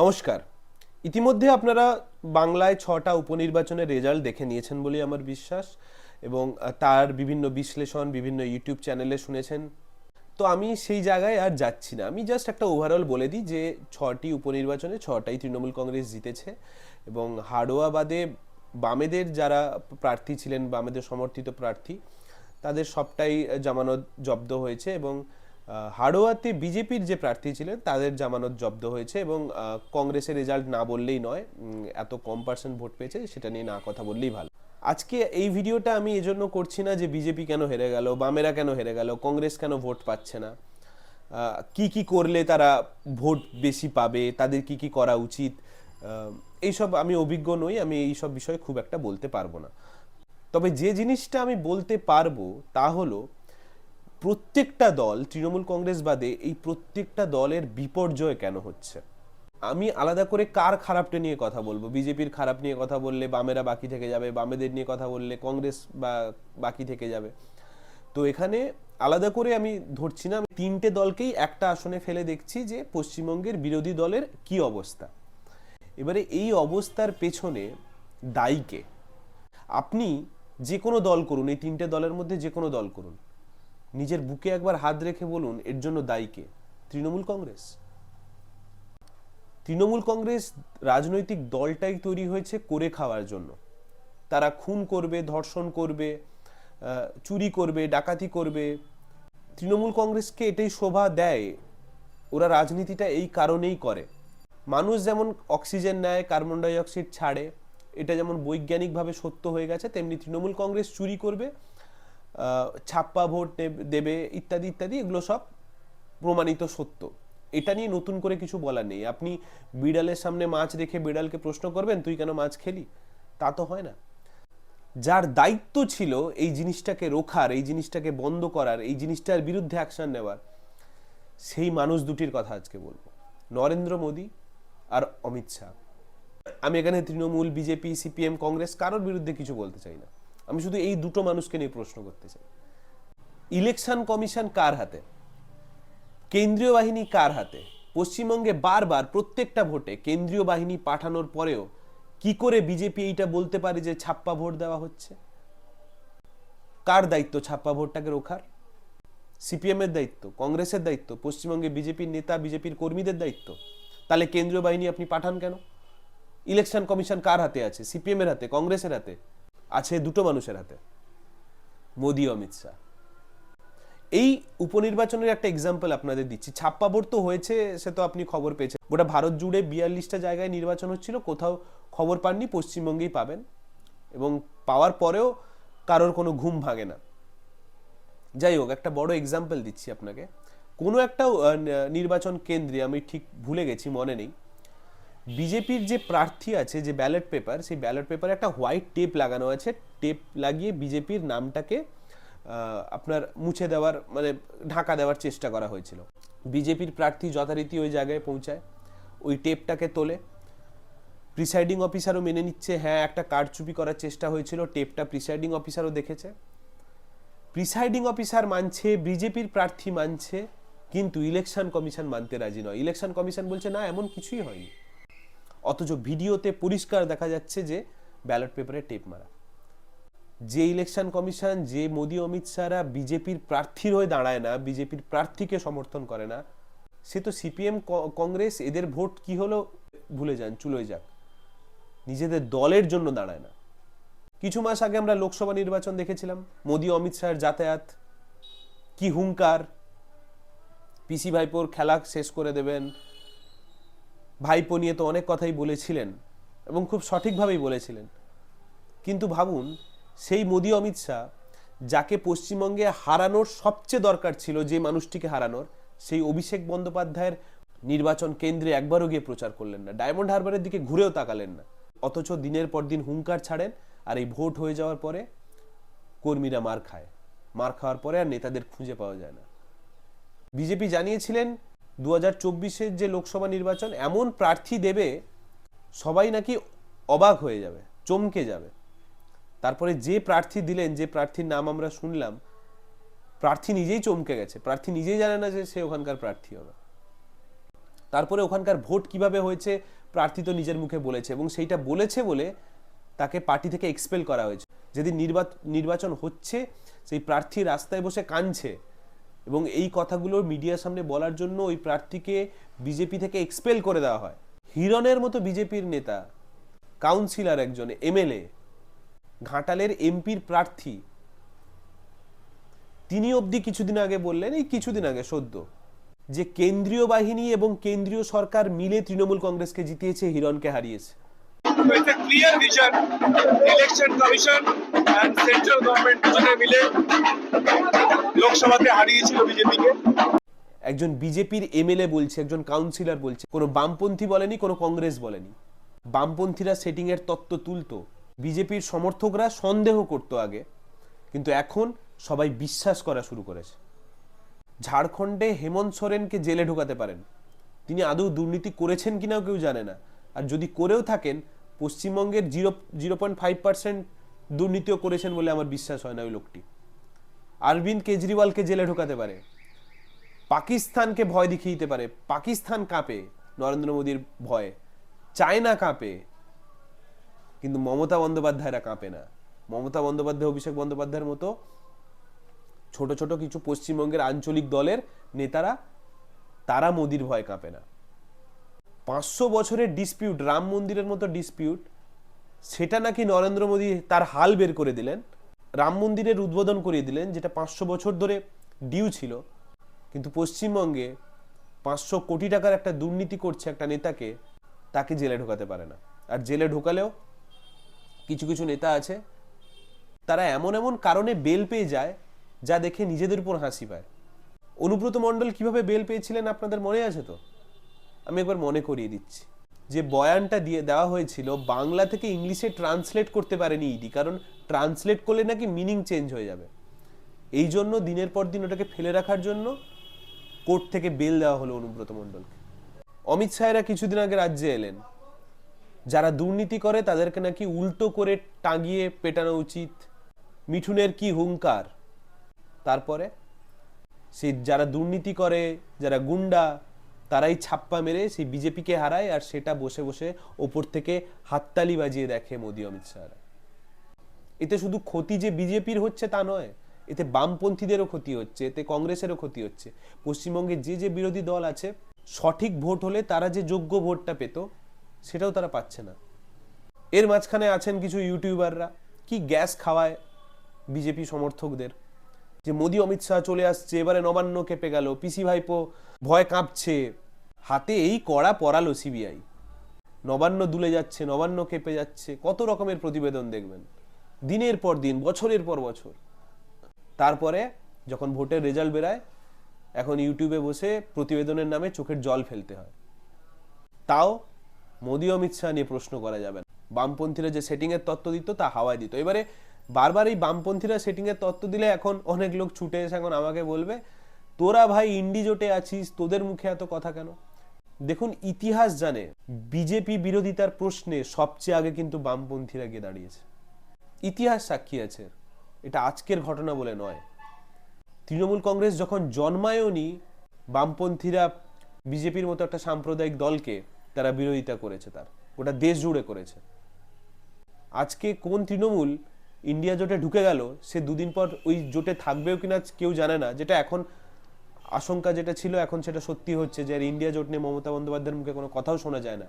নমস্কার। ইতিমধ্যে আপনারা বাংলায় ছটা উপনির্বাচনের রেজাল্ট দেখে নিয়েছেন বলেই আমার বিশ্বাস এবং তার বিভিন্ন বিশ্লেষণ, বিভিন্ন ইউটিউব চ্যানেলে শুনেছেন। তো আমি সেই জায়গায় আর যাচ্ছি না। আমি জাস্ট একটা ওভারঅল বলে দিই যে, ছটি উপনির্বাচনে ছটাই তৃণমূল কংগ্রেস জিতেছে এবং হাড়োয়া বাদে বামেদের যারা প্রার্থী ছিলেন, বামেদের সমর্থিত প্রার্থী, তাদের সবটাই জামানত জব্দ হয়েছে এবং হাড়োয়াতে বিজেপির যে প্রার্থী ছিলেন, তাদের জামানত জব্দ হয়েছে এবং কংগ্রেসের রেজাল্ট না বললেই নয় এত কম পার্সেন্ট ভোট পেয়েছে, সেটা নিয়ে না কথা বললেই ভালো। আজকে এই ভিডিওটা আমি এজন্য করছি না যে বিজেপি কেন হেরে গেল, বামেরা কেন হেরে গেল, কংগ্রেস কেন ভোট পাচ্ছে না। কি কি করলে তারা ভোট বেশি পাবে, তাদের কি কি করা উচিত এইসব আমি অভিজ্ঞ নই, আমি এইসব বিষয়ে খুব একটা বলতে পারব না। তবে যে জিনিসটা আমি বলতে পারব তা হলো প্রত্যেকটা দল, তৃণমূল কংগ্রেস বাদে এই প্রত্যেকটা দলের বিপর্যয় কেন হচ্ছে? আমি আলাদা করে কার খারাপটা নিয়ে কথা বলব? বিজেপির খারাপ নিয়ে কথা বললে বামেরা বাকি থেকে যাবে, বামেদের নিয়ে কথা বললে কংগ্রেস বা বাকি থেকে যাবে। তো এখানে আলাদা করে আমি ধরছি না তিনটে দলকেই একটা আসনে ফেলে দেখছি যে পশ্চিমবঙ্গের বিরোধী দলের কি অবস্থা। এবারে এই অবস্থার পেছনে দায়ীকে আপনি যে কোনো দল করুন, এই তিনটে দলের মধ্যে যে কোনো দল করুন। নিজের বুকে একবার হাত রেখে বলুন, এর জন্য দায়ী কে? তৃণমূল কংগ্রেস। তৃণমূল কংগ্রেস রাজনৈতিক দলটাই তৈরি হয়েছে করে খাওয়ার জন্য। তারা খুন করবে, ধর্ষণ করবে চুরি করবে, ডাকাতি করবে। তৃণমূল কংগ্রেসকে এটাই শোভা দেয়। ওরা রাজনীতিটা এই কারণেই করে। মানুষ যেমন অক্সিজেন নেয়, কার্বন ডাই অক্সাইড ছাড়ে, এটা যেমন বৈজ্ঞানিকভাবে সত্য হয়ে গেছে, তেমনি তৃণমূল কংগ্রেস চুরি করবে ছাপ্পা ভোট দেবে ইত্যাদি ইত্যাদি, এগুলো সব প্রমাণিত সত্য। এটা নিয়ে নতুন করে কিছু বলার নেই। আপনি বিড়ালের সামনে মাছ রেখে বিড়ালকে প্রশ্ন করবেন, তুই কেন মাছ খেলি? তা তো হয় না। যার দায়িত্ব ছিল এই জিনিসটাকে রোখার, এই জিনিসটাকে বন্ধ করার, এই জিনিসটার বিরুদ্ধে অ্যাকশন নেওয়ার, সেই মানুষ দুটির কথা আজকে বলব। নরেন্দ্র মোদী আর অমিত শাহ। আমি এখানে তৃণমূল, বিজেপি, সিপিএম, কংগ্রেস, কারোর বিরুদ্ধে কিছু বলতে চাই না। আমি শুধু এই দুটো মানুষকে নিয়ে প্রশ্ন করতে চাই। ইলেকশন কমিশন কার হাতে? কেন্দ্রীয় বাহিনী কার হাতে? পশ্চিমবঙ্গে বারবার প্রত্যেকটা ভোটে কেন্দ্রীয় বাহিনী পাঠানোর পরেও কি করে বিজেপি এইটা বলতে পারে যে ছাপ্পা ভোট দেওয়া হচ্ছে? কার দায়িত্ব ছাপ্পা ভোটটাকে রোখার? সিপিএম এর দায়িত্ব, কংগ্রেসের দায়িত্ব, পশ্চিমবঙ্গে বিজেপির নেতা, বিজেপির কর্মীদের দায়িত্ব। তাহলে কেন্দ্রীয় বাহিনী আপনি পাঠান কেন? ইলেকশন কমিশন কার হাতে আছে? সিপিএম এর হাতে, কংগ্রেসের হাতে? আছে দুটো মানুষের হাতে। মোদি অমিত শাহ। এই উপনির্বাচনের একটা এক্সাম্পল আপনাদের দিচ্ছি। ছাপ্পা ভোট তো হয়েছে, সে তো আপনি খবর পেয়েছেন। গোটা ভারত জুড়ে বিয়াল্লিশটা জায়গায় নির্বাচন হচ্ছিল, কোথাও খবর পাননি, পশ্চিমবঙ্গেই পাবেন। এবং পাওয়ার পরেও কারোর কোনো ঘুম ভাঙে না। যাই হোক, একটা বড় এক্সাম্পল দিচ্ছি আপনাকে। কোনো একটা নির্বাচন কেন্দ্রে, আমি ঠিক ভুলে গেছি, মনে নেই বিজেপির যে প্রার্থী আছে, যে ব্যালট পেপার সেই ব্যালট পেপারে একটা হোয়াইট টেপ লাগানো আছে। টেপ লাগিয়ে বিজেপির নামটাকে আপনার মুছে দেওয়ার মানে ঢাকা দেওয়ার চেষ্টা করা হয়েছিল। বিজেপির প্রার্থী যথারীতি ওই জায়গায় পৌঁছায়, ওই টেপটাকে তোলে। প্রিসাইডিং অফিসারও মেনে নিচ্ছে হ্যাঁ একটা কারচুপি করার চেষ্টা হয়েছিল টেপটা প্রিসাইডিং অফিসারও দেখেছে। প্রিসাইডিং অফিসার মানছে, বিজেপির প্রার্থী মানছে, কিন্তু ইলেকশন কমিশন মানতে রাজি নয়। ইলেকশন কমিশন বলছে, না, এমন কিছুই হয়নি। অথচ ভিডিওতে পরিষ্কার দেখা যাচ্ছে যে ব্যালট পেপারে টেপ মারা। যে ইলেকশন কমিশন, যে মোদী, অমিত শাহরা বিজেপির প্রার্থীর হয়ে দাঁড়ায় না, বিজেপির প্রার্থীকে সমর্থন করে না, সে তো সিপিএম কংগ্রেস, এদের ভোট কি হলো ভুলে যান, চুলোয় যাক। নিজেদের দলের জন্য দাঁড়ায় না। কিছু মাস আগে আমরা লোকসভা নির্বাচন দেখেছিলাম, মোদী, অমিত শাহের যাতায়াত, কি হুঙ্কার, পিসি ভাইপোর খেলা শেষ করে দেবেন ভাইপো নিয়ে তো অনেক কথাই বলেছিলেন এবং খুব সঠিকভাবেই বলেছিলেন। কিন্তু ভাবুন, সেই মোদী অমিত শাহ, যাকে পশ্চিমবঙ্গে হারানোর সবচেয়ে দরকার ছিল যে মানুষটিকে হারানোর, সেই অভিষেক বন্দ্যোপাধ্যায়ের নির্বাচন কেন্দ্রে একবারও গিয়ে প্রচার করলেন না। ডায়মন্ড হারবারের দিকে ঘুরেও তাকালেন না। অথচ দিনের পর দিন হুঙ্কার ছাড়েন আর এই ভোট হয়ে যাওয়ার পরে কর্মীরা মার খায়। মার খাওয়ার পরে আর নেতাদের খুঁজে পাওয়া যায় না। বিজেপি জানিয়েছিলেন দু হাজার যে লোকসভা নির্বাচন, এমন প্রার্থী দেবে, সবাই নাকি অবাক হয়ে যাবে, চমকে যাবে। তারপরে যে প্রার্থী দিলেন, যে প্রার্থীর নাম আমরা শুনলাম, প্রার্থী নিজেই চমকে গেছে, প্রার্থী নিজেই জানে না যে সে ওখানকার প্রার্থী হবে। তারপরে ওখানকার ভোট কীভাবে হয়েছে, প্রার্থী তো নিজের মুখে বলেছে এবং সেইটা বলেছে বলে তাকে পার্টি থেকে এক্সপেল করা হয়েছে। যেদিন নির্বাচ- নির্বাচন হচ্ছে, সেই প্রার্থী রাস্তায় বসে কাঁদছে। এবং এই কথাগুলো মিডিয়ার সামনে বলার জন্য ওই প্রার্থীকে বিজেপি থেকে এক্সপেল করে দেওয়া হয়। হিরণের মতো বিজেপির নেতা কাউন্সিলর একজন এমএলএ ঘাটালের এমপির প্রার্থী। তিনি অবধি কিছুদিন আগে বললেন, এই কিছুদিন আগে, সদ্য, যে কেন্দ্রীয় বাহিনী এবং কেন্দ্রীয় সরকার মিলে তৃণমূল কংগ্রেসকে জিতিয়েছে, হিরণকে হারিয়েছে। With a clear vision, election commission and central government দুজনে মিলে লোকসভাতে হারিয়েছিল বিজেপিকে। একজন বিজেপির এমএলএ বলছে একজন কাউন্সিলর বলছে কোনো বামপন্থী বলেনি কোনো কংগ্রেস বলেনি। বামপন্থীরা সেটিং এর তত্ত্ব তুলতো। বিজেপির সমর্থকরা সন্দেহ করতো আগে কিন্তু এখন সবাই বিশ্বাস করা শুরু করেছে। ঝাড়খণ্ডে হেমন্ত সোরেনকে জেলে ঢোকাতে পারেন। তিনি আদৌ দুর্নীতি করেছেন কিনাও কেউ জানে না। আর যদি করেও থাকেন পশ্চিমবঙ্গের zero zero point five percent দুর্নীতিও করেছেন বলে আমার বিশ্বাস হয় না ওই লোকটি। অরবিন্দ কেজরিওয়ালকে জেলে ঢোকাতে পারে, পাকিস্তানকে ভয় দেখিয়ে দিতে পারে, পাকিস্তান কাঁপে, নরেন্দ্র মোদীর ভয়ে, চায়না কাঁপে, কিন্তু মমতা বন্দ্যোপাধ্যায়রা কাঁপে না। মমতা বন্দ্যোপাধ্যায়, অভিষেক বন্দ্যোপাধ্যায়ের মতো ছোট ছোট কিছু পশ্চিমবঙ্গের আঞ্চলিক দলের নেতারা, তারা মোদির ভয় কাঁপে না। পাঁচশো বছরের ডিসপিউট রাম মন্দিরের মতো ডিসপিউট সেটা নাকি নরেন্দ্র মোদী তার হাল বের করে দিলেন, রাম মন্দিরের উদ্বোধন করিয়ে দিলেন, যেটা পাঁচশো বছর ধরে ডিউ ছিল। কিন্তু পশ্চিমবঙ্গে পাঁচশো কোটি টাকার একটা দুর্নীতি করছে একটা নেতাকে, তাকে জেলে ঢোকাতে পারে না। আর জেলে ঢোকালেও কিছু কিছু নেতা আছে, তারা এমন এমন কারণে বেল পেয়ে যায়, যা দেখে নিজেদের উপর হাসি পায়। অনুব্রত মণ্ডল কীভাবে বেল পেয়েছিলেন আপনাদের মনে আছে তো? আমি একবার মনে করিয়ে দিচ্ছি। যে বয়ানটা দিয়ে দেওয়া হয়েছিল, বাংলা থেকে ইংলিশে ট্রান্সলেট করতে পারেনি ইডি, কারণ ট্রান্সলেট করলে নাকি মিনিং চেঞ্জ হয়ে যাবে। এই জন্য দিনের পর দিন ওটাকে ফেলে রাখার জন্য কোর্ট থেকে বেল দেওয়া হলো অনুব্রত মণ্ডলকে। অমিত শাহেরা কিছুদিন আগে রাজ্যে এলেন। যারা দুর্নীতি করে তাদেরকে নাকি উল্টো করে টাঙিয়ে পেটানো উচিত। মিঠুনের কি হুঙ্কার? তারপরে সে যারা দুর্নীতি করে, যারা গুন্ডা তারাই ছাপ্পা মেরে সেই বিজেপিকে হারায় আর সেটা বসে বসে ওপর থেকে হাততালি বাজিয়ে দেখে মোদি, অমিত শাহরা এতে শুধু ক্ষতি যে বিজেপির হচ্ছে তা নয়, এতে বামপন্থীদেরও ক্ষতি হচ্ছে, এতে কংগ্রেসেরও ক্ষতি হচ্ছে। পশ্চিমবঙ্গে যে যে বিরোধী দল আছে, সঠিক ভোট হলে তারা যে যোগ্য ভোটটা পেত, সেটাও তারা পাচ্ছে না। এর মাঝখানে আছেন কিছু ইউটিউবাররা, কি গ্যাস খাওয়ায় বিজেপি সমর্থকদের। যে মোদি অমিত শাহ চলে আসছে, এবারে নবান্ন কেঁপে গেল, পিসি ভাইপো ভয় কাঁপছে। হাতে এই কড়া পড়ালো সিবিআই। নবান্ন দুলে যাচ্ছে, নবান্ন কেঁপে যাচ্ছে, কত রকমের প্রতিবেদন দেখবেন। দিনের পর দিন, বছরের পর বছর। তারপরে যখন ভোটের রেজাল্ট বেরায়, এখন ইউটিউবে বসে প্রতিবেদনের নামে চোখের জল ফেলতে হয়। তাও মোদি অমিত শাহ নিয়ে প্রশ্ন করা যাবে বামপন্থীরা যে সেটিং এর তত্ত্ব দিত, তা হাওয়ায় দিত। এবারে বারবার এই বামপন্থীরা সেটিং এর তত্ত্ব দিলে এখন অনেক লোক ছুটে এসে এখন আমাকে বলবে, তোরা ভাই ইন্ডি জোটে আছিস, তোদের মুখে এত কথা কেন? দেখুন, ইতিহাস জানে বিজেপি বিরোধিতার প্রশ্নে সবচেয়ে আগে কিন্তু বামপন্থীরা গিয়ে দাঁড়িয়েছে। ইতিহাস সাক্ষী আছে, এটা আজকের ঘটনা বলে নয়। তৃণমূল কংগ্রেস যখন জন্মায়নি বামপন্থীরা বিজেপির মতো একটা সাম্প্রদায়িক দলকে তারা বিরোধিতা করেছে তার ওটা দেশ জুড়ে করেছে। আজকে কোন তৃণমূল ইন্ডিয়া জোটে ঢুকে গেল, সে দুদিন পর ওই জোটে থাকবেও কিনা কেউ জানে না। যেটা এখন আশঙ্কা যেটা ছিল, এখন সেটা সত্যি হচ্ছে যে ইন্ডিয়া জোট নিয়ে মমতা বন্দ্যোপাধ্যায়ের মুখে কোনো কথাও শোনা যায় না।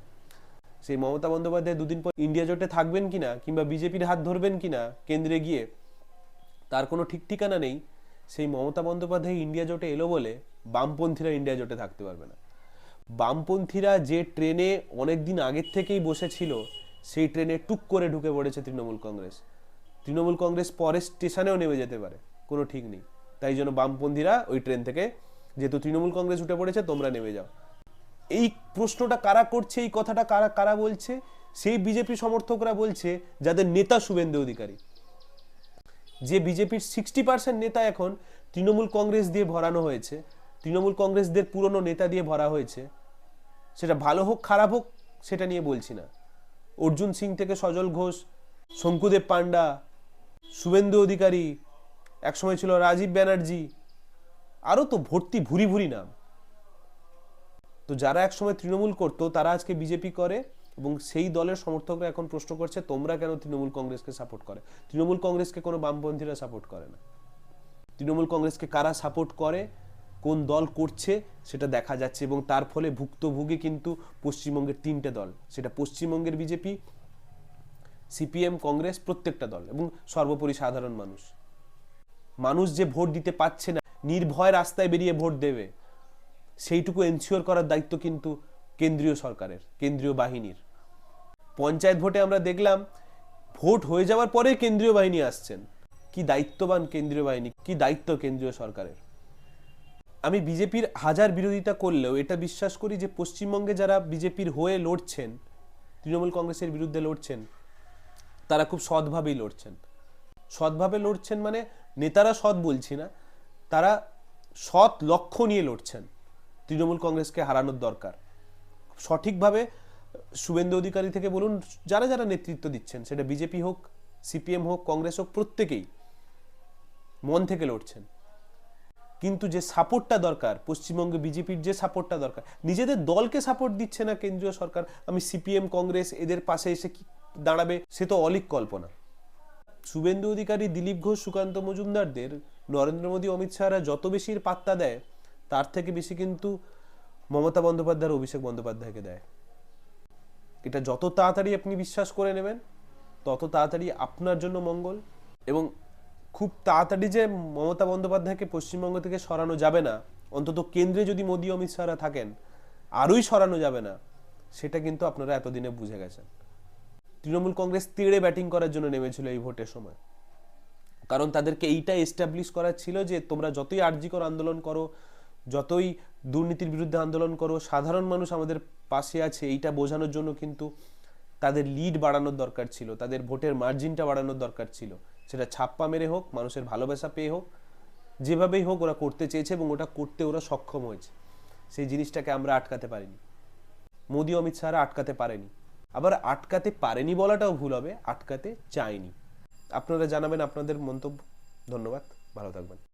সেই মমতা বন্দ্যোপাধ্যায় দুদিন পর ইন্ডিয়া জোটে থাকবেন কিনা, কিংবা বিজেপির হাত ধরবেন কিনা কেন্দ্রে গিয়ে, তার কোনো ঠিক ঠিকানা নেই। সেই মমতা বন্দ্যোপাধ্যায় ইন্ডিয়া জোটে এলো বলে বামপন্থীরা ইন্ডিয়া জোটে থাকতে পারবে না। বামপন্থীরা যে ট্রেনে অনেক দিন আগের থেকেই বসেছিল, সেই ট্রেনে টুক করে ঢুকে পড়েছে তৃণমূল কংগ্রেস। তৃণমূল কংগ্রেস পরে স্টেশনেও নেমে যেতে পারে, কোনো ঠিক নেই। তাই জন্য বামপন্থীরা ওই ট্রেন থেকে, যেহেতু তৃণমূল কংগ্রেস উঠে পড়েছে, তোমরা নেমে যাও। এই প্রশ্নটা কারা করছে, এই কথাটা কারা কারা বলছে? সেই বিজেপি সমর্থকরা বলছে, যাদের নেতা শুভেন্দু অধিকারী। যে বিজেপির সিক্সটি পার্সেন্ট নেতা এখন তৃণমূল কংগ্রেস দিয়ে ভরানো হয়েছে, তৃণমূল কংগ্রেসদের পুরনো নেতা দিয়ে ভরা হয়েছে, সেটা ভালো হোক, খারাপ হোক, সেটা নিয়ে বলছি না। অর্জুন সিং থেকে সজল ঘোষ, শঙ্কুদেব পান্ডা শুভেন্দু অধিকারী, একসময় ছিল রাজীব ব্যানার্জি, আরও তো ভর্তি ভুরি ভুরি নাম। তো যারা একসময় তৃণমূল করতো, তারা আজকে বিজেপি করে এবং সেই দলের সমর্থকরা এখন প্রশ্ন করছে, তোমরা কেন তৃণমূল কংগ্রেসকে সাপোর্ট করে? তৃণমূল কংগ্রেসকে কোনো বামপন্থীরা সাপোর্ট করে না। তৃণমূল কংগ্রেসকে কারা সাপোর্ট করে, কোন দল করছে, সেটা দেখা যাচ্ছে এবং তার ফলে ভুক্তভোগী কিন্তু পশ্চিমবঙ্গের তিনটে দল। সেটা পশ্চিমবঙ্গের বিজেপি সিপিএম, কংগ্রেস প্রত্যেকটা দল এবং সর্বোপরি সাধারণ মানুষ। মানুষ যে ভোট দিতে পারছে না, নির্ভয় রাস্তায় বেরিয়ে ভোট দেবে, সেইটুকু এনশিওর করার দায়িত্ব কিন্তু কেন্দ্রীয় সরকারের, কেন্দ্রীয় বাহিনীর। পঞ্চায়েত ভোটে আমরা দেখলাম, ভোট হয়ে যাওয়ার পরে কেন্দ্রীয় বাহিনী আসছেন। কি দায়িত্ববান কেন্দ্রীয় বাহিনী, কি দায়িত্ব কেন্দ্রীয় সরকারের। আমি বিজেপির হাজার বিরোধিতা করলেও এটা বিশ্বাস করি যে পশ্চিমবঙ্গে যারা বিজেপির হয়ে লড়ছেন, তৃণমূল কংগ্রেসের বিরুদ্ধে লড়ছেন তারা খুব সৎভাবেই লড়ছেন। সৎভাবে লড়ছেন মানে নেতারা সৎ বলছি না, তারা সৎ লক্ষ্য নিয়ে লড়ছেন। তৃণমূল কংগ্রেসকে হারানোর দরকার। সঠিকভাবে শুভেন্দু অধিকারী থেকে বলুন, যারা যারা নেতৃত্ব দিচ্ছেন, সেটা বিজেপি হোক, সিপিএম হোক, কংগ্রেস হোক, প্রত্যেকেই মন থেকে লড়ছেন। কিন্তু যে সাপোর্টটা দরকার, পশ্চিমবঙ্গে বিজেপির যে সাপোর্টটা দরকার, নিজেদের দলকে সাপোর্ট দিচ্ছে না কেন্দ্রীয় সরকার। আমি সিপিএম, কংগ্রেস, এদের পাশে এসে কি দাঁড়াবে, সে তো অলিক কল্পনা। শুভেন্দু অধিকারী দিলীপ ঘোষ, সুকান্ত মজুমদারদের, নরেন্দ্র মোদী, অমিত শাহরা যত বেশি পাত্তা দেয়, তার থেকে বেশি কিন্তু মমতা বন্দ্যোপাধ্যায় আর অভিষেক বন্দ্যোপাধ্যায়কে দেয়। এটা যত তাড়াতাড়ি আপনি বিশ্বাস করে নেবেন, তত তাড়াতাড়ি আপনার জন্য মঙ্গল এবং খুব তাড়াতাড়ি যে মমতা বন্দ্যোপাধ্যায়কে পশ্চিমবঙ্গ থেকে সরানো যাবে না, অন্তত কেন্দ্রে যদি মোদী, অমিত শাহরা থাকেন, আরোই সরানো যাবে না, সেটা কিন্তু আপনারা এতদিনে বুঝে গেছেন। তৃণমূল কংগ্রেস তেড়ে ব্যাটিং করার জন্য নেমেছিল এই ভোটের সময়। কারণ তাদেরকে এইটা এস্টাবলিশ করার ছিল যে তোমরা যতই আর্জিকর আন্দোলন করো, যতই দুর্নীতির বিরুদ্ধে আন্দোলন করো, সাধারণ মানুষ আমাদের পাশে আছে, এইটা বোঝানোর জন্য কিন্তু তাদের লিড বাড়ানোর দরকার ছিল, তাদের ভোটের মার্জিনটা বাড়ানোর দরকার ছিল। সেটা ছাপ্পা মেরে হোক, মানুষের ভালোবাসা পেয়ে হোক, যেভাবেই হোক ওরা করতে চেয়েছে এবং ওটা করতে ওরা সক্ষম হয়েছে। সেই জিনিসটাকে আমরা আটকাতে পারিনি। মোদী, অমিত শাহরা আটকাতে পারেনি। আবার আটকাতে পারেনি বলাটাও ভুল হবে, আটকাতে চায়নি। আপনারা জানাবেন আপনাদের মন্তব্য। ধন্যবাদ। ভালো থাকবেন।